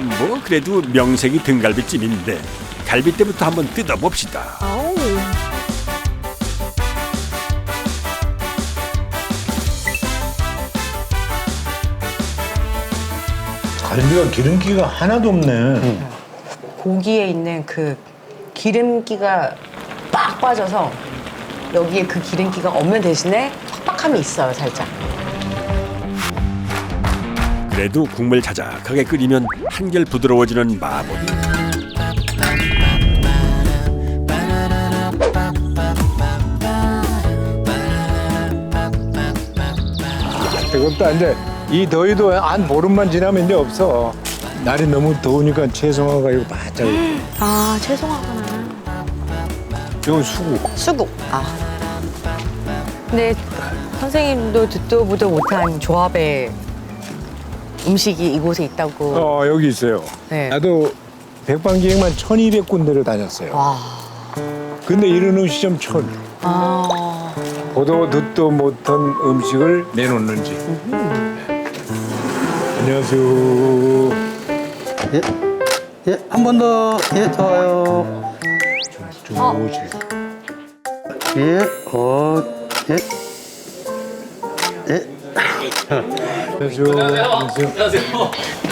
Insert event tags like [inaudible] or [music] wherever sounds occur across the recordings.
뭐 그래도 명색이 등갈비찜인데 갈비뼈부터 한번 뜯어봅시다. 아우. 갈비가 기름기가 하나도 없네. 고기에 있는 그 기름기가 빡 빠져서 여기에 그 기름기가 없는 대신에 팍팍함이 있어요, 살짝. 그래도 국물 자작하게 끓이면 한결 부드러워지는 마법이. 이것도 이제 이 더위도 한 보름만 지나면 이제 없어. 날이 너무 더우니까 채송화가 이거 바짝. 아, 죄송하구나. 이건 수국. 수국. 아. 근데 선생님도 듣도 보도 못한 조합의 음식이 이곳에 있다고. 어 여기 있어요. 네. 나도 백반기행만 1200군데를 다녔어요. 와. 근데 이런 음식점 천. 아. 보도 듣도 못한 음식을 내놓는지. 네. 안녕하세요. 예, 예, 한 번 더. 예, 좋아요. 조지. 예, 어, 예. 예. 안녕하세요. 안녕하세요. 안녕하세요.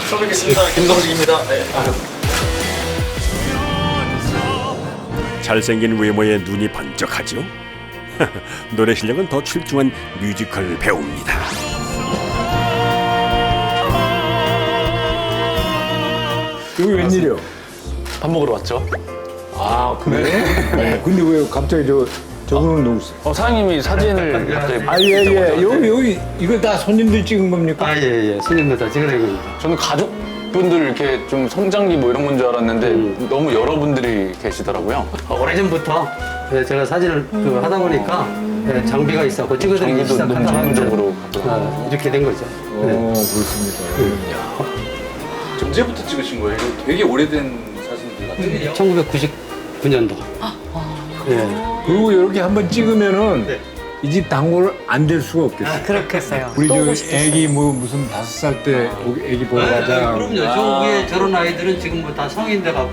처음 뵙겠습니다. 김성식입니다. 네. 잘생긴 외모에 눈이 번쩍하죠. [laughs] 노래 실력은 더 출중한 뮤지컬 배우입니다. 여기 웬일이요? 밥 먹으러 왔죠? 아 그래? 네. 근데 왜 갑자기 저 저분은 누구세요? 어, 사장님이 사진을 [laughs] 갑자기 아 예 예 여기 여기 이거 다 손님들 찍은 겁니까? 아, 예, 예. 손님들 다 겁니다. 저는 가족분들 이렇게 좀 성장기 뭐 이런 건 줄 알았는데 너무 여러분들이 계시더라고요. 어, 오래전부터 예, 제가 사진을 그 하다 보니까 예, 장비가 있었고 찍어드리기 장비도 너무 시작한다 전문적으로 어, 이렇게 된 거죠. 네. 어 그렇습니까. 언제부터 찍으신 거예요? 되게 오래된 사진들 같은데. 1999년도. 예. 그리고 이렇게 한번 찍으면은 네. 이집 단골 안 될 수가 없겠어요. 그렇겠어요. 우리 또저 오고 싶겠어요. 애기 뭐 무슨 다섯 살 때 애기 보러 가자. 그럼요. 저 위에 저런 아이들은 지금 뭐 다 성인 돼 갖고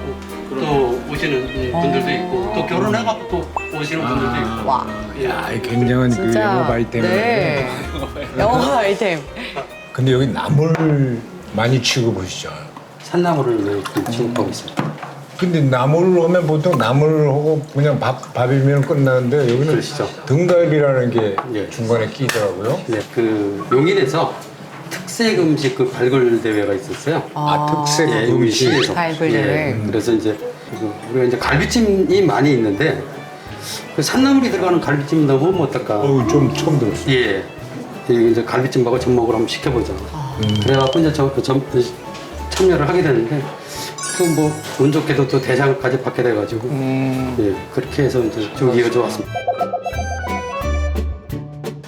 또 오시는 분들도 있고 또 결혼해 갖고 또 오시는 분들도 있고. 와. 야, 이 굉장한 그 진짜. 영업 아이템이네. 네. [laughs] 영업 아이템. 근데 여기 나물 많이 취급하시죠. 산나물을 네, 취급하고 있습니다. 근데 나물을 하면 보통 나물을 하고 그냥 밥 밥이면 끝나는데 여기는 그러시죠. 등갈비라는 게 예. 중간에 끼더라고요. 네, 그 용인에서 특색 음식 그 발굴 대회가 있었어요. 아, 특색 예, 용인 음식. 시에서. 발굴 대회. 예, 그래서 이제 그 우리가 이제 갈비찜이 많이 있는데 그 산나물이 들어가는 갈비찜 넣으면 어떨까? 어우 좀 처음 들었어요. 예. 이 이제 갈비찜하고 전목을 한번 시켜보자. 그래갖고 이제 저, 저, 참여를 하게 되는데 또 뭐 운 좋게도 또 대상까지 받게 돼가지고 예 그렇게 해서 이제 쭉 이어져 왔습니다.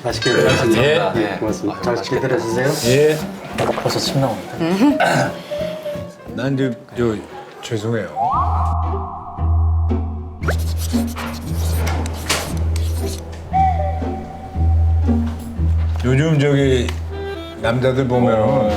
맛있게 드셨습니다. 예. 예, 고맙습니다. 잘 식게 드세요. 예. 벌써 침 나옵니다. 난저 저 죄송해요. 요즘 저기 남자들 보면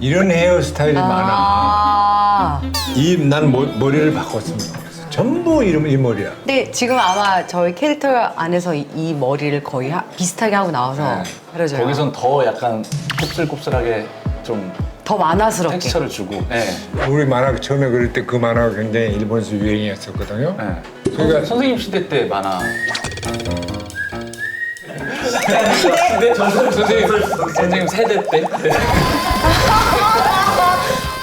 이런 헤어스타일이 많아. 아. 이 난 머리를 좋겠어. 전부 이름 이 머리야. 근데 지금 아마 저희 캐릭터 안에서 이, 이 머리를 거의 하- 비슷하게 하고 나와서 네. 그러죠. 거기선 더 약간 곱슬곱슬하게 좀 더 만화스럽게. 텍스처를 주고. 네. 우리 만화 처음에 그릴 때 그 만화가 굉장히 일본에서 유행이었었거든요. 네. 그러니까- 선생님 시대 때 만화. [laughs] 네, 전 선생님, 선생님 세대 때. [laughs]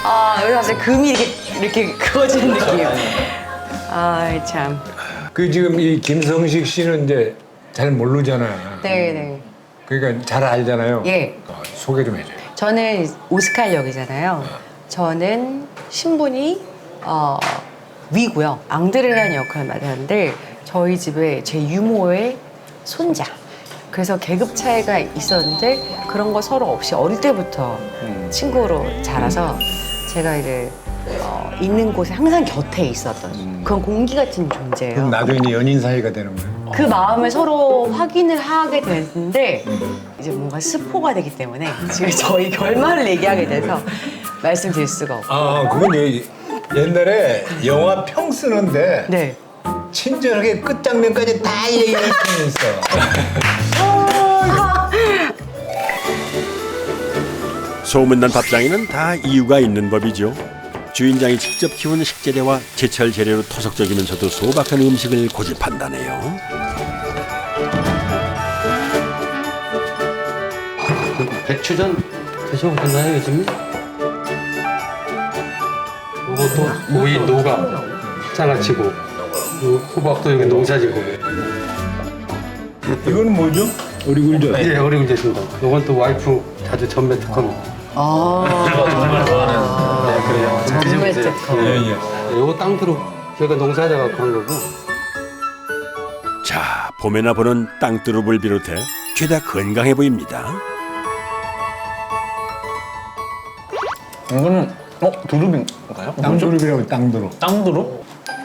아 여기 갑자기 금이 이렇게 이렇게 그어지는 느낌. 아 참. 그 지금 이 김성식 씨는 이제 잘 모르잖아. 네네. 그러니까 잘 알잖아요. 예. 어, 소개 좀 해줘요. 저는 오스칼 역이잖아요. 저는 신분이 어, 위고요. 앙드레라는 역할을 맡았는데 저희 집에 제 유모의 손자. 그래서 계급 차이가 있었는데 그런 거 서로 없이 어릴 때부터 친구로 자라서 제가 이제 어, 있는 곳에 항상 곁에 있었던 그런 공기 같은 존재예요. 그럼 나중에 이제 연인 사이가 되는 거예요. 그 마음을 서로 확인을 하게 됐는데 이제 뭔가 스포가 되기 때문에 지금 저희 결말을 얘기하게 돼서 말씀드릴 수가 없고. 아, 그건 예- 옛날에 영화 평 쓰는데 네. 친절하게 끝장면까지 다 얘기해주 [laughs] 소문난 밥상에는 다 이유가 있는 법이죠. 주인장이 직접 키운 식재료와 제철 재료로 토속적이면서도 소박한 음식을 고집한다네요. 백추전 드셔보셨나요 요즘에? 이것도 오이 노가 장아찌고 요 호박도 여기 농사지고 이거는 뭐죠? 어리굴젓. 예 어리굴젓입니다. 이건 또 와이프 자주 전매 특허. 아, 정말 좋아하는. 네 그래요. 드셔보세요. 특허. 예, 예. 예. 요거 땅두루 저희가 갖고 한 거고. 자, 봄에나 보는 땅두릅을 비롯해 죄다 건강해 보입니다. 이거는 어 두릅인가요? 땅두릅이라고 땅두릅. 땅두릅?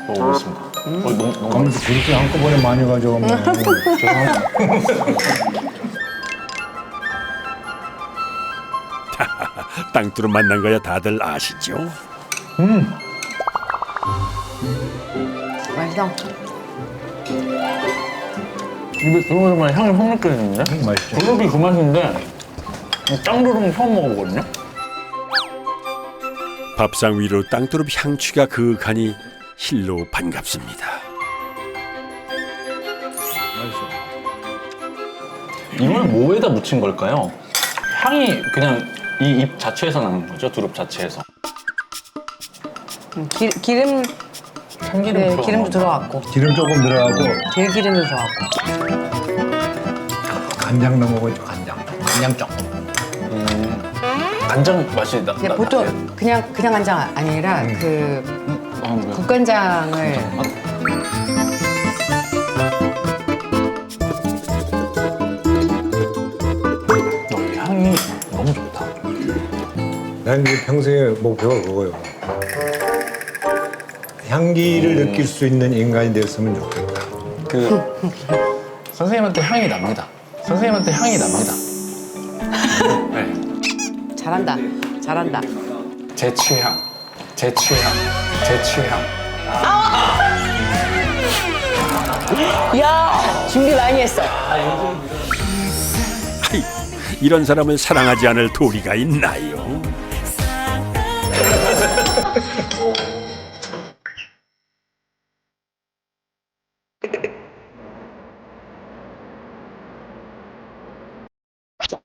먹어보겠습니다. 어, 너무 너무 거기서 그렇게 한꺼번에 많이 가져가면 [laughs] 죄송합니다. 땅두릅 만난 거야 다들 아시죠? 맛있어. 입에 들어오자마자 향이 확 느껴지는데? 맛있죠. 두릅이 그 맛인데 이 땅두릅은 처음 먹어보거든요? 밥상 위로 땅두릅 향취가 그윽하니 실로 반갑습니다. 이걸 뭐에다 묻힌 걸까요? 향이 그냥 이 잎 자체에서 나는 거죠? 두릅 자체에서. 음, 기, 기름, 참기름 네, 들어간 기름도 거. 들어갔고, 기름 조금 들어가고 들기름도 들어갔고. 간장 넣어 먹어줘 간장. 간장 조금. 간장 맛이 나. 근데 나- 보통? 그냥, 그냥 간장 아니라 그 아, 뭐야? 국간장을 난 이제 평생의 목표가 그거요. 향기를 느낄 수 있는 인간이 됐으면 좋겠다. 그 선생님한테 향이 납니다. 선생님한테 향이 납니다. [laughs] 네. 잘한다. 잘한다. 제 취향, 제 취향, 제 취향. 야 준비 많이 했어. 이런 사람을 사랑하지 않을 도리가 있나요?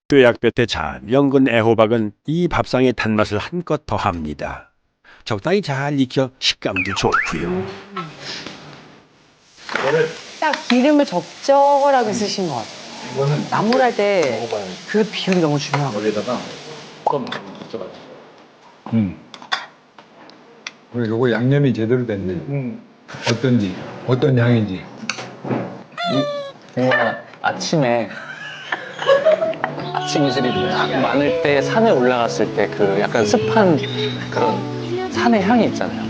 뼈약볕에 잘 연근 애호박은 이 밥상의 단맛을 한껏 더합니다. 적당히 잘 익혀 식감도 좋고요. 딱 기름을 적절하게 쓰신 것 같아요. 나물할 때그 비율이 너무 중요하고. 여기다가 조금. 음. 그리고 요거 양념이 제대로 됐네. 어떤지, 어떤 향인지. 뭔가 아침에 아침 이슬이 딱 많을 때 산에 올라갔을 때 그 약간 습한 그런 산의 향이 있잖아요.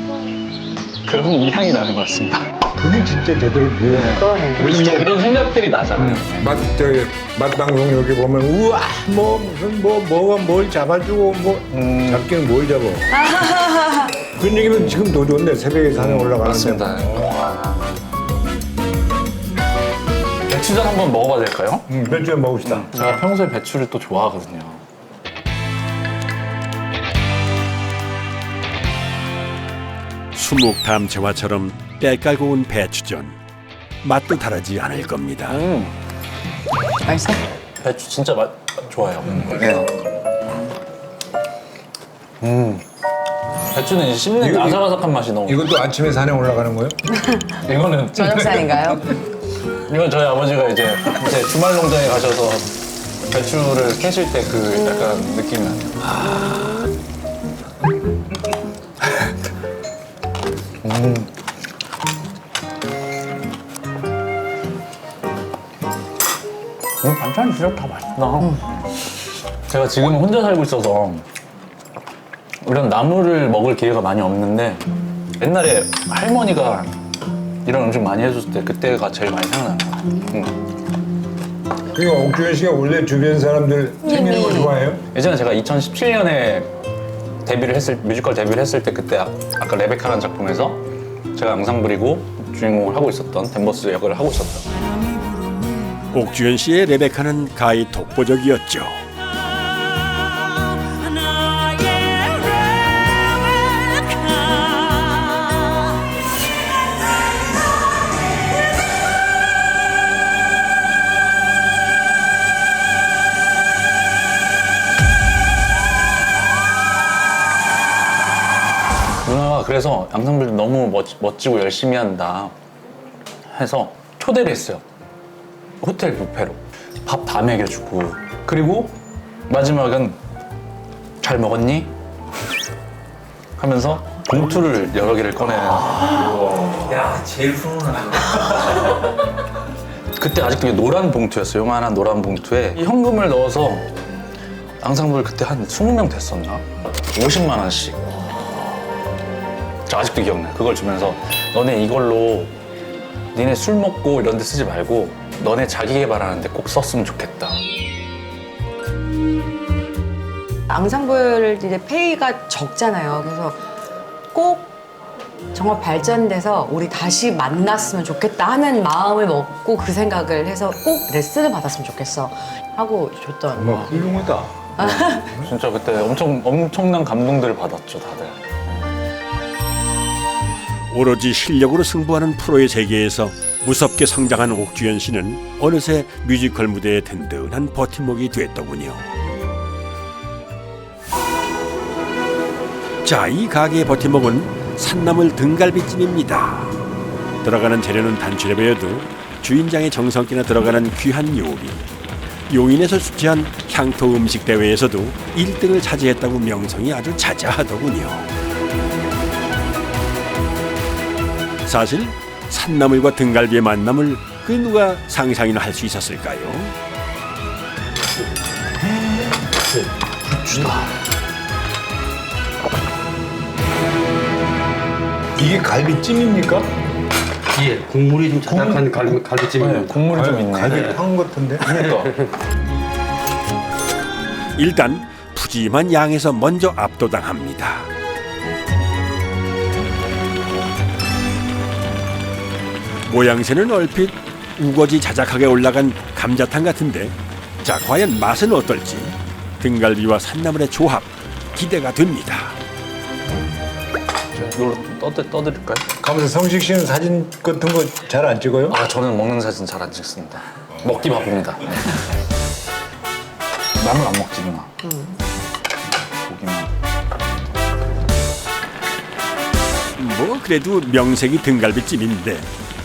그런 향이 나는 것 같습니다. 그게 진짜 제대로. 진짜 이런 생각들이 나잖아요. 맛, 저기, 맛방송 여기 보면, 우와, 뭐, 무슨, 뭐, 뭐가 뭘 잡아주고, 뭐, 잡기는 뭘 잡아. [laughs] 그런 얘기면 지금 더 좋은데, 새벽에 산에 올라가는데. 맞습니다. 배추전 한번 먹어봐도 될까요? 응, 몇 주에 먹읍시다. 제가 평소에 배추를 또 좋아하거든요. 수묵 담채화처럼 때깔고 온 배추전 맛도 다르지 않을 겁니다. 음, 맛있어? 배추 진짜 맛 좋아요. 네. 음. 배추는 이제 씹는 이거- 아삭아삭한 맛이 너무. 이것도 아침에 산에 올라가는 거예요? [laughs] 이거는 저녁상인가요? [laughs] 이건 저희 아버지가 이제, 이제 주말 농장에 가셔서 배추를 캐실 때 그 약간 느낌이 나요. 음. 반찬이 진짜 다 맛있다. 제가 지금 혼자 살고 있어서 이런 나물을 먹을 기회가 많이 없는데 옛날에 할머니가 이런 음식 많이 해줬을 때 그때가 제일 많이 생각나는 것 같아요. 음. 그러니까 옥주현 씨가 원래 주변 사람들 챙기는 거 좋아해요? 예전에 제가 2017년에 데뷔를 했을 뮤지컬 데뷔를 했을 때 그때 아, 아까 레베카라는 작품에서 제가 앙상블이고 주인공을 하고 있었던 댄버스 역을 하고 있었던 옥주현 씨의 레베카는 가히 독보적이었죠. 그래서 앙상블 너무 멋, 멋지고 열심히 한다 해서 초대를 했어요. 호텔 뷔페로 밥 다 먹여주고 그리고 마지막은 잘 먹었니? [laughs] 하면서 봉투를 여러 개를 꺼내는 야 제일 훈훈한 [laughs] 그때 아직도 이게 노란 봉투였어요. 요만한 노란 봉투에 이 현금을 넣어서 앙상블 그때 한 20명 됐었나? 50만 원씩. 저 아직도 기억나요. 그걸 주면서 너네 이걸로 니네 술 먹고 이런 데 쓰지 말고 너네 자기 개발하는데 꼭 썼으면 좋겠다. 앙상블 이제 페이가 적잖아요. 그래서 꼭 정말 발전돼서 우리 다시 만났으면 좋겠다 하는 마음을 먹고 그 생각을 해서 꼭 레슨을 받았으면 좋겠어 하고 줬던 정말 훌륭하다. [laughs] 진짜 그때 엄청 엄청난 감동들을 받았죠, 다들. 오로지 실력으로 승부하는 프로의 세계에서 무섭게 성장한 옥주현 씨는 어느새 뮤지컬 무대의 든든한 버팀목이 됐더군요. 자, 이 가게의 버팀목은 산나물 등갈비찜입니다. 들어가는 재료는 단출해 보여도 주인장의 정성기나 들어가는 귀한 요리. 용인에서 수취한 향토 음식 대회에서도 1등을 차지했다고 명성이 아주 자자하더군요. 사실 산나물과 등갈비의 만남을 그 누가 상상이나 할 수 있었을까요? 이게 갈비찜입니까? 예, 국물이 좀 자작한 갈비, 갈비찜입니다. 네, 국물이 좀 있네. 갈비탕 같은데? 그러니까 일단 푸짐한 양에서 먼저 압도당합니다. 모양새는 얼핏 우거지 자작하게 올라간 감자탕 같은데 자 과연 맛은 어떨지 등갈비와 산나물의 조합 기대가 됩니다. 이걸로 떠드, 떠드릴까요? 가면서 성식 씨는 사진 같은 거 잘 안 찍어요? 아 저는 먹는 사진 잘 안 찍습니다. 먹기 바쁩니다. [laughs] 나물 안 먹지 누나. 고기만. 뭐 그래도 명색이 등갈비찜인데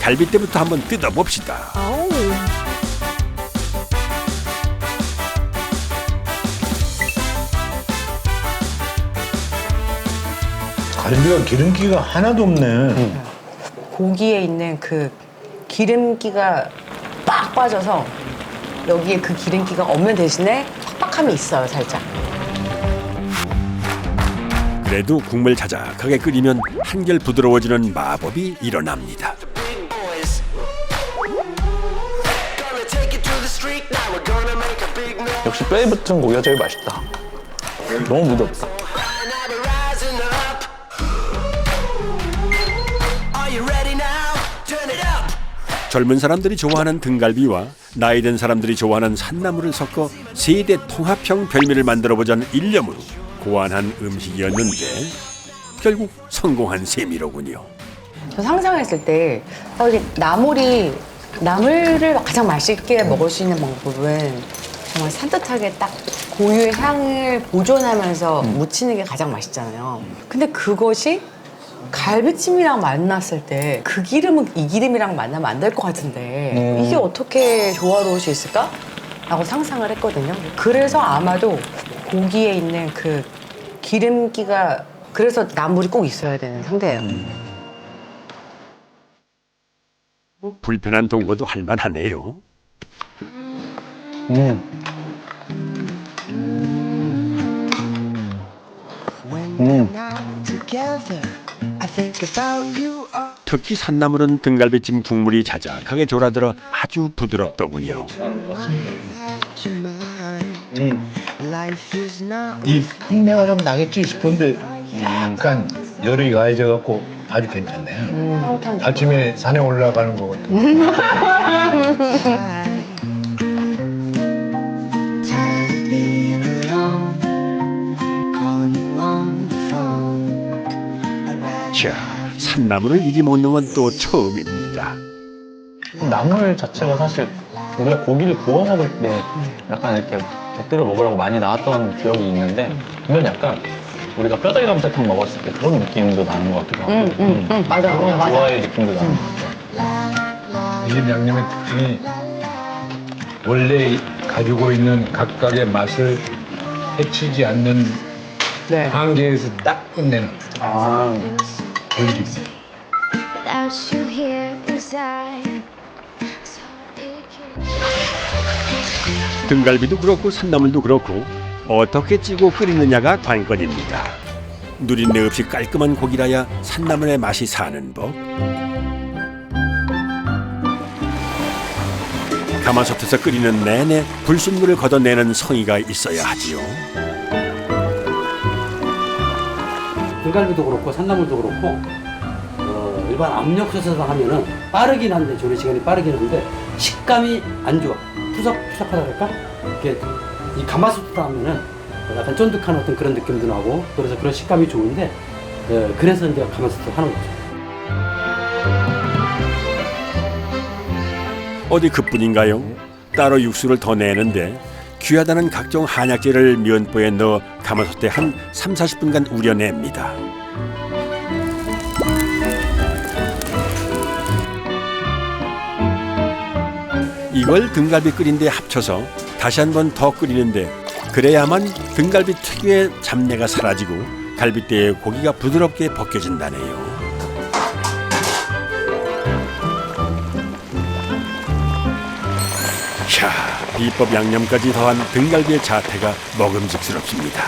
갈비 때부터 한번 뜯어봅시다. 갈비가 기름기가 하나도 없네. 고기에 있는 그 기름기가 빡 빠져서 여기에 그 기름기가 없는 대신에 팍팍함이 있어요, 살짝. 그래도 국물 자작하게 끓이면 한결 부드러워지는 마법이 일어납니다. 역시 뼈에 붙은 고기가 제일 맛있다. 너무 무덥다. Now we're rising up. Are you ready now? Turn it up. 젊은 사람들이 좋아하는 등갈비와 나이 든 사람들이 좋아하는 산나물을 섞어 세대 통합형 별미를 만들어 보자는 일념으로 고안한 음식이었는데 결국 성공한 셈이로군요. 저 상상했을 때 어, 이게 나물이 나물을 가장 맛있게 먹을 수 있는 방법은 정말 산뜻하게 딱 고유의 향을 보존하면서 무치는 게 가장 맛있잖아요. 근데 그것이 갈비찜이랑 만났을 때 그 기름은 이 기름이랑 만나면 안 될 것 같은데 이게 어떻게 조화로울 수 있을까? 라고 상상을 했거든요. 그래서 아마도 고기에 있는 그 기름기가 그래서 나물이 꼭 있어야 되는 상태예요. 불편한 동거도 할만하네요. together. All 특히 산나물은 등갈비찜 국물이 자작하게 졸아들어 아주 부드럽더군요. not 이 흉내가 좀 나겠지 싶은데 약간 열이 가해져갖고 아주 괜찮네. 아침에 산에 올라가는 거 같아. right. 자, 산나물을 이리 먹는 건 또 처음입니다. 나물 자체가 사실 우리가 고기를 구워 먹을 때 약간 이렇게 곁들여 먹으라고 많이 나왔던 기억이 있는데 이건 약간 우리가 뼈다귀 감자탕 먹었을 때 그런 느낌도 나는 것 같기도 하고 음, 맞아, 그런 맞아. 좋아의 느낌도 나는 것 같아요. 이집 양념의 특징이 원래 가지고 있는 각각의 맛을 해치지 않는 네. 한계에서 딱 끝내는 아, 등갈비도 그렇고 산나물도 그렇고 어떻게 찌고 끓이느냐가 관건입니다. 누린내 없이 깔끔한 고기라야 산나물의 맛이 사는 법. 가마솥에서 끓이는 내내 불순물을 걷어내는 성의가 있어야 하지요. 등갈비도 그렇고 산나물도 그렇고 어, 일반 압력솥에서 하면은 빠르긴 한데 조리 시간이 빠르긴 한데 식감이 안 좋아 푸석푸석하다 그럴까? 이게 이 가마솥에서 하면은 약간 쫀득한 어떤 그런 느낌도 나고 그래서 그런 식감이 좋은데 예, 그래서 이제 가마솥에서 하는 거죠. 어디 그뿐인가요? 따로 육수를 더 내는데 귀하다는 각종 한약재를 면보에 넣어 가마솥에 한 3, 40분간 우려냅니다. 이걸 등갈비 끓인 데 합쳐서 다시 한 번 더 끓이는데 그래야만 등갈비 특유의 잡내가 사라지고 갈비뼈의 고기가 부드럽게 벗겨진다네요. 캬, 비법 양념까지 더한 등갈비의 자태가 먹음직스럽습니다.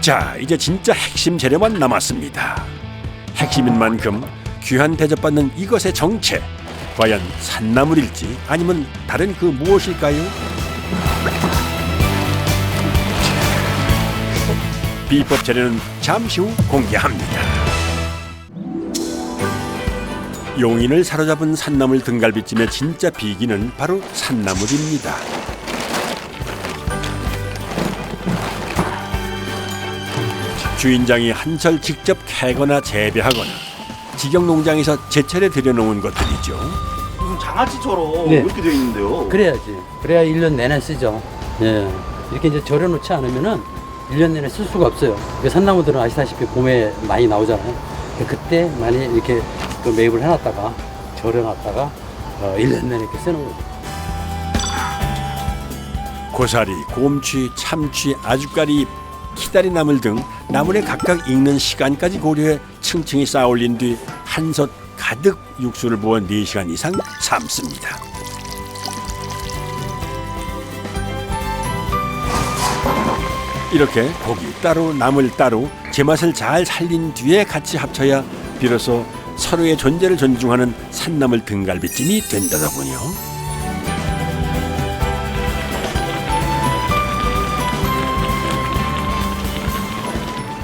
자, 이제 진짜 핵심 재료만 남았습니다. 핵심인 만큼 귀한 대접받는 이것의 정체, 과연 산나물일지 아니면 다른 그 무엇일까요? 비법 재료는 잠시 후 공개합니다. 용인을 사로잡은 산나물 등갈비찜의 진짜 비기는 바로 산나물입니다. 주인장이 한철 직접 캐거나 재배하거나 직영 농장에서 제철에 들여놓은 것들이죠. 무슨 장아찌처럼 네. 이렇게 돼 있는데요. 그래야지. 그래야 1년 내내 쓰죠. 예. 이렇게 이제 절여놓지 않으면은 1년 내내 쓸 수가 없어요. 그 산나무들은 아시다시피 봄에 많이 나오잖아요. 그때 많이 이렇게 그 매입을 해놨다가 절여놨다가 어, 1년 내내 이렇게 쓰는 거죠. 고사리, 곰취, 참취, 아주까리, 키다리나물 등 나물에 각각 익는 시간까지 고려해 층층이 쌓아 올린 뒤 한솥 가득 육수를 부어 4시간 이상 삶습니다. 이렇게 고기 따로 나물 따로 제맛을 잘 살린 뒤에 같이 합쳐야 비로소 서로의 존재를 존중하는 산나물 등갈비찜이 된다더군요.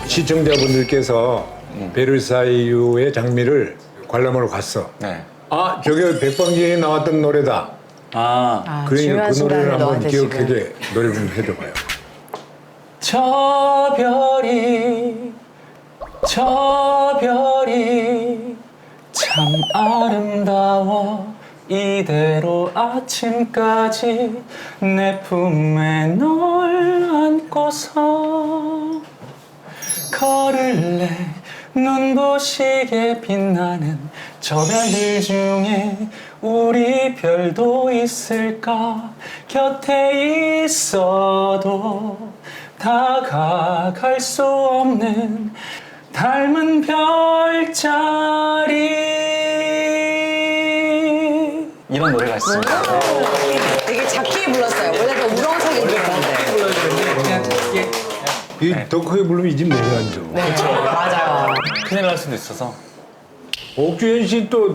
시청자분들께서 베르사유의 장미를 관람하러 갔어. 네. 아, 저게 백방기에 나왔던 노래다. 아, 아, 그러니까 중요한 그 노래를 순간을 한번 너한테 지금. 기억하게 노래 좀 해줘봐요. 저 별이 저 이대로 아침까지 내 품에 널 안고서 걸을래. 눈부시게 빛나는 저 별들 중에 우리 별도 있을까? 곁에 있어도 다가갈 수 없는 닮은 별자리 이런 노래가 있습니다. 되게 작게 불렀어요. 원래 그 우렁차게 불렀는데. 이더 크게 부르면 이 집 내려앉아. 네, 맞아요. 큰일 날 수도 있어서 옥주현 씨 또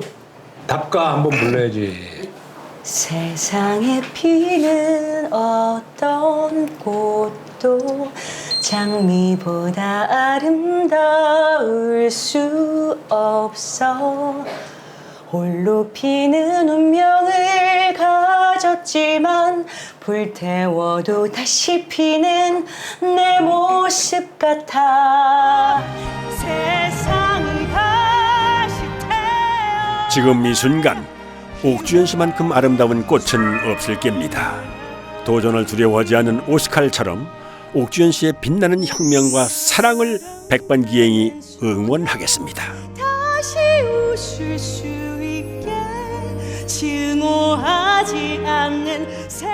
답가 한번 불러야지. 세상에 피는 어떤 꽃도 장미보다 아름다울 수 없어 홀로 피는 운명을 가졌지만 불태워도 다시 피는 내 모습 같아 세상은 다시 태어 지금 이 순간 옥주현 씨만큼 아름다운 꽃은 없을 겁니다. 도전을 두려워하지 않는 오스칼처럼 옥주현 씨의 빛나는 혁명과 사랑을 백반기행이 응원하겠습니다. 다시 웃을 수 증오하지 않는 새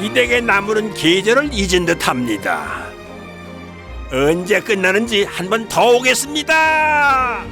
이 댁의 나무는 계절을 잊은 듯합니다. 언제 끝나는지 한 번 더 오겠습니다.